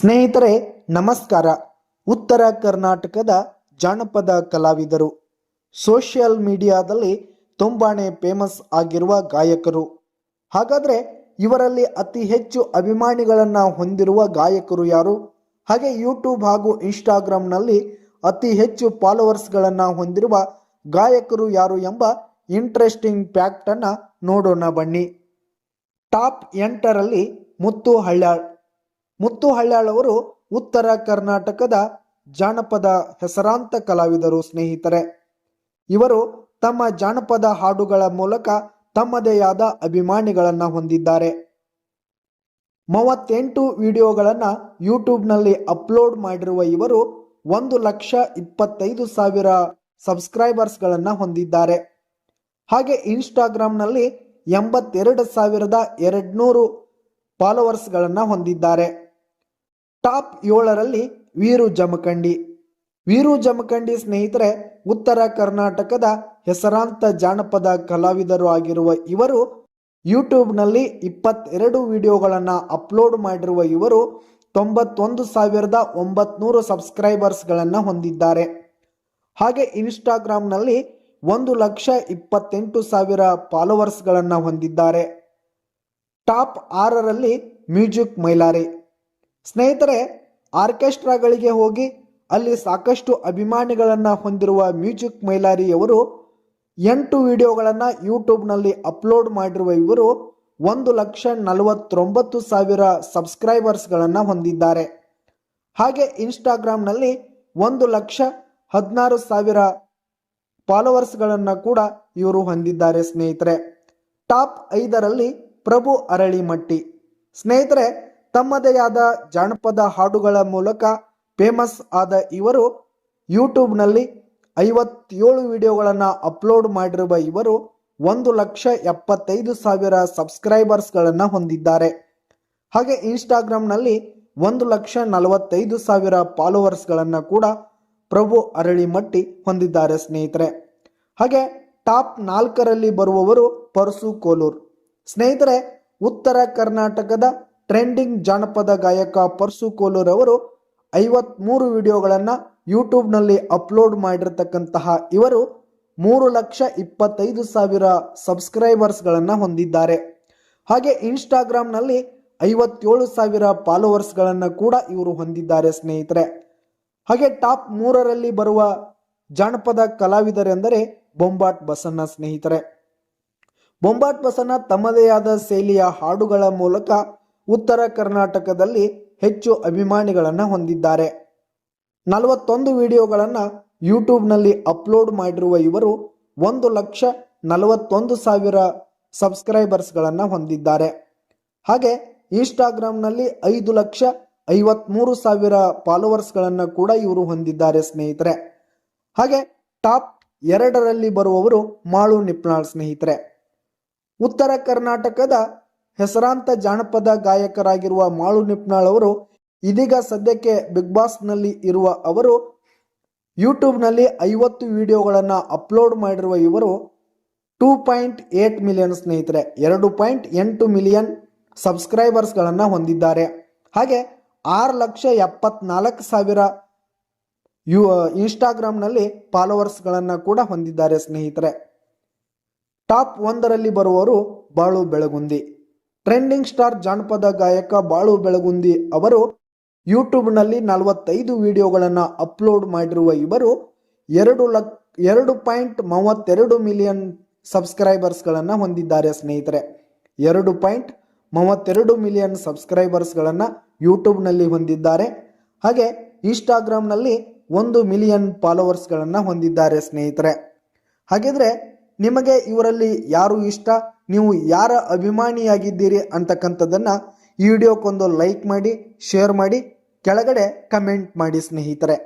ಸ್ನೇಹಿತರೆ, ನಮಸ್ಕಾರ. ಉತ್ತರ ಕರ್ನಾಟಕದ ಜಾನಪದ ಕಲಾವಿದರು. ಸೋಷಿಯಲ್ ಮೀಡಿಯಾದಲ್ಲಿ ತುಂಬಾನೇ ಫೇಮಸ್ ಆಗಿರುವ ಗಾಯಕರು. ಹಾಗಾದ್ರೆ ಇವರಲ್ಲಿ ಅತಿ ಹೆಚ್ಚು ಅಭಿಮಾನಿಗಳನ್ನು ಹೊಂದಿರುವ ಗಾಯಕರು ಯಾರು? ಹಾಗೆ ಯೂಟ್ಯೂಬ್ ಹಾಗೂ ಇನ್ಸ್ಟಾಗ್ರಾಮ್ನಲ್ಲಿ ಅತಿ ಹೆಚ್ಚು ಫಾಲೋವರ್ಸ್ಗಳನ್ನು ಹೊಂದಿರುವ ಗಾಯಕರು ಯಾರು ಎಂಬ ಇಂಟ್ರೆಸ್ಟಿಂಗ್ ಫ್ಯಾಕ್ಟನ್ನು ನೋಡೋಣ ಬನ್ನಿ. ಟಾಪ್ ಎಂಟರಲ್ಲಿ ಮುತ್ತು ಹಳ್ಯಾಳ್. ಮುತ್ತು ಅವರು ಉತ್ತರ ಕರ್ನಾಟಕದ ಜಾನಪದ ಹೆಸರಾಂತ ಕಲಾವಿದರು ಸ್ನೇಹಿತರೆ. ಇವರು ತಮ್ಮ ಜಾನಪದ ಹಾಡುಗಳ ಮೂಲಕ ತಮ್ಮದೇ ಆದ ಅಭಿಮಾನಿಗಳನ್ನು ಹೊಂದಿದ್ದಾರೆ. ಮೂವತ್ತೆಂಟು ವಿಡಿಯೋಗಳನ್ನು ಯೂಟ್ಯೂಬ್ನಲ್ಲಿ ಅಪ್ಲೋಡ್ ಮಾಡಿರುವ ಇವರು ಒಂದು ಲಕ್ಷ ಇಪ್ಪತ್ತೈದು ಸಾವಿರ ಸಬ್ಸ್ಕ್ರೈಬರ್ಸ್ಗಳನ್ನ ಹೊಂದಿದ್ದಾರೆ. ಹಾಗೆ ಇನ್ಸ್ಟಾಗ್ರಾಮ್ನಲ್ಲಿ ಎಂಬತ್ತೆರಡು ಸಾವಿರದ ಎರಡ್ನೂರು ಫಾಲೋವರ್ಸ್ಗಳನ್ನು ಹೊಂದಿದ್ದಾರೆ. ಟಾಪ್ ಏಳರಲ್ಲಿ ವೀರು ಜಮಖಂಡಿ. ವೀರು ಜಮಖಂಡಿ ಸ್ನೇಹಿತರೆ, ಉತ್ತರ ಕರ್ನಾಟಕದ ಹೆಸರಾಂತ ಜಾನಪದ ಕಲಾವಿದರು ಆಗಿರುವ ಇವರು ಯೂಟ್ಯೂಬ್ನಲ್ಲಿ ಇಪ್ಪತ್ತೆರಡು ವಿಡಿಯೋಗಳನ್ನು ಅಪ್ಲೋಡ್ ಮಾಡಿರುವ ಇವರು ತೊಂಬತ್ತೊಂದು ಸಾವಿರದ ಒಂಬತ್ನೂರು ಸಬ್ಸ್ಕ್ರೈಬರ್ಸ್ಗಳನ್ನು ಹೊಂದಿದ್ದಾರೆ. ಹಾಗೆ ಇನ್ಸ್ಟಾಗ್ರಾಮ್ನಲ್ಲಿ ಒಂದು ಲಕ್ಷ ಇಪ್ಪತ್ತೆಂಟು ಸಾವಿರ ಫಾಲೋವರ್ಸ್ಗಳನ್ನು ಹೊಂದಿದ್ದಾರೆ. ಟಾಪ್ ಆರರಲ್ಲಿ ಮ್ಯೂಸಿಕ್ ಮೈಲಾರಿ. ಸ್ನೇಹಿತರೆ, ಆರ್ಕೆಸ್ಟ್ರಾಗಳಿಗೆ ಹೋಗಿ ಅಲ್ಲಿ ಸಾಕಷ್ಟು ಅಭಿಮಾನಿಗಳನ್ನು ಹೊಂದಿರುವ ಮ್ಯೂಸಿಕ್ ಮೈಲಾರಿಯವರು ಎಂಟು ವಿಡಿಯೋಗಳನ್ನು ಯೂಟ್ಯೂಬ್ನಲ್ಲಿ ಅಪ್ಲೋಡ್ ಮಾಡಿರುವ ಇವರು ಒಂದು ಲಕ್ಷ ನಲವತ್ತೊಂಬತ್ತು ಸಾವಿರ ಸಬ್ಸ್ಕ್ರೈಬರ್ಸ್ಗಳನ್ನು ಹೊಂದಿದ್ದಾರೆ. ಹಾಗೆ ಇನ್ಸ್ಟಾಗ್ರಾಮ್ನಲ್ಲಿ ಒಂದು ಲಕ್ಷ ಹದಿನಾರು ಸಾವಿರ ಫಾಲೋವರ್ಸ್ಗಳನ್ನು ಕೂಡ ಇವರು ಹೊಂದಿದ್ದಾರೆ ಸ್ನೇಹಿತರೆ. ಟಾಪ್ ಐದರಲ್ಲಿ ಪ್ರಭು ಅರಳಿಮಟ್ಟಿ. ಸ್ನೇಹಿತರೆ ತಮ್ಮದೇ ಆದ ಜಾನಪದ ಹಾಡುಗಳ ಮೂಲಕ ಫೇಮಸ್ ಆದ ಇವರು, ಯೂಟ್ಯೂಬ್ನಲ್ಲಿ ಐವತ್ತೇಳು ವಿಡಿಯೋಗಳನ್ನು ಅಪ್ಲೋಡ್ ಮಾಡಿರುವ ಇವರು ಒಂದು ಲಕ್ಷ ಎಪ್ಪತ್ತೈದು ಸಾವಿರ ಸಬ್ಸ್ಕ್ರೈಬರ್ಸ್ಗಳನ್ನು ಹೊಂದಿದ್ದಾರೆ. ಹಾಗೆ ಇನ್ಸ್ಟಾಗ್ರಾಮ್ನಲ್ಲಿ ಒಂದು ಲಕ್ಷ ನಲವತ್ತೈದು ಸಾವಿರ ಫಾಲೋವರ್ಸ್ಗಳನ್ನು ಕೂಡ ಪ್ರಭು ಅರಳಿಮಟ್ಟಿ ಹೊಂದಿದ್ದಾರೆ ಸ್ನೇಹಿತರೆ. ಹಾಗೆ ಟಾಪ್ ನಾಲ್ಕರಲ್ಲಿ ಬರುವವರು ಪರ್ಸು ಕೋಲೂರ್. ಸ್ನೇಹಿತರೆ, ಉತ್ತರ ಕರ್ನಾಟಕದ ಟ್ರೆಂಡಿಂಗ್ ಜಾನಪದ ಗಾಯಕ ಪರ್ಸು ಕೋಲೂರ್ ಅವರು ಐವತ್ಮೂರು ವಿಡಿಯೋಗಳನ್ನು ಯೂಟ್ಯೂಬ್ನಲ್ಲಿ ಅಪ್ಲೋಡ್ ಮಾಡಿರತಕ್ಕಂತಹ ಇವರು ಮೂರು ಲಕ್ಷ ಇಪ್ಪತ್ತೈದು ಸಾವಿರ ಸಬ್ಸ್ಕ್ರೈಬರ್ಸ್ಗಳನ್ನು ಹೊಂದಿದ್ದಾರೆ. ಹಾಗೆ ಇನ್ಸ್ಟಾಗ್ರಾಮ್ನಲ್ಲಿ ಐವತ್ತೇಳು ಸಾವಿರ ಫಾಲೋವರ್ಸ್ಗಳನ್ನು ಕೂಡ ಇವರು ಹೊಂದಿದ್ದಾರೆ ಸ್ನೇಹಿತರೆ. ಹಾಗೆ ಟಾಪ್ ಮೂರರಲ್ಲಿ ಬರುವ ಜಾನಪದ ಕಲಾವಿದರೆಂದರೆ ಬೊಂಬಾಟ್ ಬಸಣ್ಣ ಸ್ನೇಹಿತರೆ. ಬೊಂಬಾಟ್ ಬಸಣ್ಣ ತಮ್ಮದೇ ಆದ ಶೈಲಿಯ ಹಾಡುಗಳ ಮೂಲಕ ಉತ್ತರ ಕರ್ನಾಟಕದಲ್ಲಿ ಹೆಚ್ಚು ಅಭಿಮಾನಿಗಳನ್ನು ಹೊಂದಿದ್ದಾರೆ. ನಲವತ್ತೊಂದು ವಿಡಿಯೋಗಳನ್ನು ಯೂಟ್ಯೂಬ್ನಲ್ಲಿ ಅಪ್ಲೋಡ್ ಮಾಡಿರುವ ಇವರು ಒಂದು ಲಕ್ಷ ನಲವತ್ತೊಂದು ಸಾವಿರ ಸಬ್ಸ್ಕ್ರೈಬರ್ಸ್ಗಳನ್ನು ಹೊಂದಿದ್ದಾರೆ. ಹಾಗೆ ಇನ್ಸ್ಟಾಗ್ರಾಮ್ನಲ್ಲಿ ಐದು ಲಕ್ಷ ಐವತ್ಮೂರು ಸಾವಿರ ಫಾಲೋವರ್ಸ್ಗಳನ್ನು ಕೂಡ ಇವರು ಹೊಂದಿದ್ದಾರೆ ಸ್ನೇಹಿತರೆ. ಹಾಗೆ ಟಾಪ್ ಎರಡರಲ್ಲಿ ಬರುವವರು ಮಾಳು ನಿಪ್ನಾಳ್ ಸ್ನೇಹಿತರೆ. ಉತ್ತರ ಕರ್ನಾಟಕದ ಹೆಸರಾಂತ ಜಾನಪದ ಗಾಯಕರಾಗಿರುವ ಮಾಳು ನಿಪ್ನಾಳ್ ಅವರು ಇದೀಗ ಸದ್ಯಕ್ಕೆ ಬಿಗ್ ಬಾಸ್ನಲ್ಲಿ ಇರುವ ಅವರು ಯೂಟ್ಯೂಬ್ನಲ್ಲಿ ಐವತ್ತು ವಿಡಿಯೋಗಳನ್ನು ಅಪ್ಲೋಡ್ ಮಾಡಿರುವ ಇವರು ಟೂ ಪಾಯಿಂಟ್ ಏಟ್ ಮಿಲಿಯನ್ ಸ್ನೇಹಿತರೆ, ಎರಡು ಪಾಯಿಂಟ್ ಎಂಟು ಮಿಲಿಯನ್ ಸಬ್ಸ್ಕ್ರೈಬರ್ಸ್ಗಳನ್ನು ಹೊಂದಿದ್ದಾರೆ. ಹಾಗೆ ಆರು ಲಕ್ಷ ಎಪ್ಪತ್ನಾಲ್ಕು ಸಾವಿರ ಯು ಇನ್ಸ್ಟಾಗ್ರಾಮ್ನಲ್ಲಿ ಫಾಲೋವರ್ಸ್ಗಳನ್ನು ಕೂಡ ಹೊಂದಿದ್ದಾರೆ ಸ್ನೇಹಿತರೆ. ಟಾಪ್ ಒಂದರಲ್ಲಿ ಬರುವವರು ಬಾಳು ಬೆಳಗುಂದಿ. ಟ್ರೆಂಡಿಂಗ್ ಸ್ಟಾರ್ ಜಾನಪದ ಗಾಯಕ ಬಾಳು ಬೆಳಗುಂದಿ ಅವರು ಯೂಟ್ಯೂಬ್ನಲ್ಲಿ ನಲವತ್ತೈದು ವಿಡಿಯೋಗಳನ್ನು ಅಪ್ಲೋಡ್ ಮಾಡಿರುವ ಇವರು ಎರಡು ಲಕ್, ಎರಡು ಪಾಯಿಂಟ್ ಮೂವತ್ತೆರಡು ಮಿಲಿಯನ್ ಸಬ್ಸ್ಕ್ರೈಬರ್ಸ್ಗಳನ್ನು ಹೊಂದಿದ್ದಾರೆ ಸ್ನೇಹಿತರೆ. ಎರಡು ಪಾಯಿಂಟ್ ಮೂವತ್ತೆರಡು ಮಿಲಿಯನ್ ಸಬ್ಸ್ಕ್ರೈಬರ್ಸ್ಗಳನ್ನು ಯೂಟ್ಯೂಬ್ನಲ್ಲಿ ಹೊಂದಿದ್ದಾರೆ. ಹಾಗೆ ಇನ್ಸ್ಟಾಗ್ರಾಮ್ನಲ್ಲಿ ಒಂದು ಮಿಲಿಯನ್ ಫಾಲೋವರ್ಸ್ಗಳನ್ನು ಹೊಂದಿದ್ದಾರೆ ಸ್ನೇಹಿತರೆ. ಹಾಗಿದ್ರೆ ನಿಮಗೆ ಇವರಲ್ಲಿ ಯಾರು ಇಷ್ಟ? ನೀವು ಯಾರ ಅಭಿಮಾನಿಯಾಗಿದ್ದೀರಿ ಅಂತಕ್ಕಂಥದ್ದನ್ನು ಈ ವಿಡಿಯೋಕ್ಕೊಂದು ಲೈಕ್ ಮಾಡಿ ಶೇರ್ ಮಾಡಿ ಕೆಳಗಡೆ ಕಮೆಂಟ್ ಮಾಡಿ ಸ್ನೇಹಿತರೆ.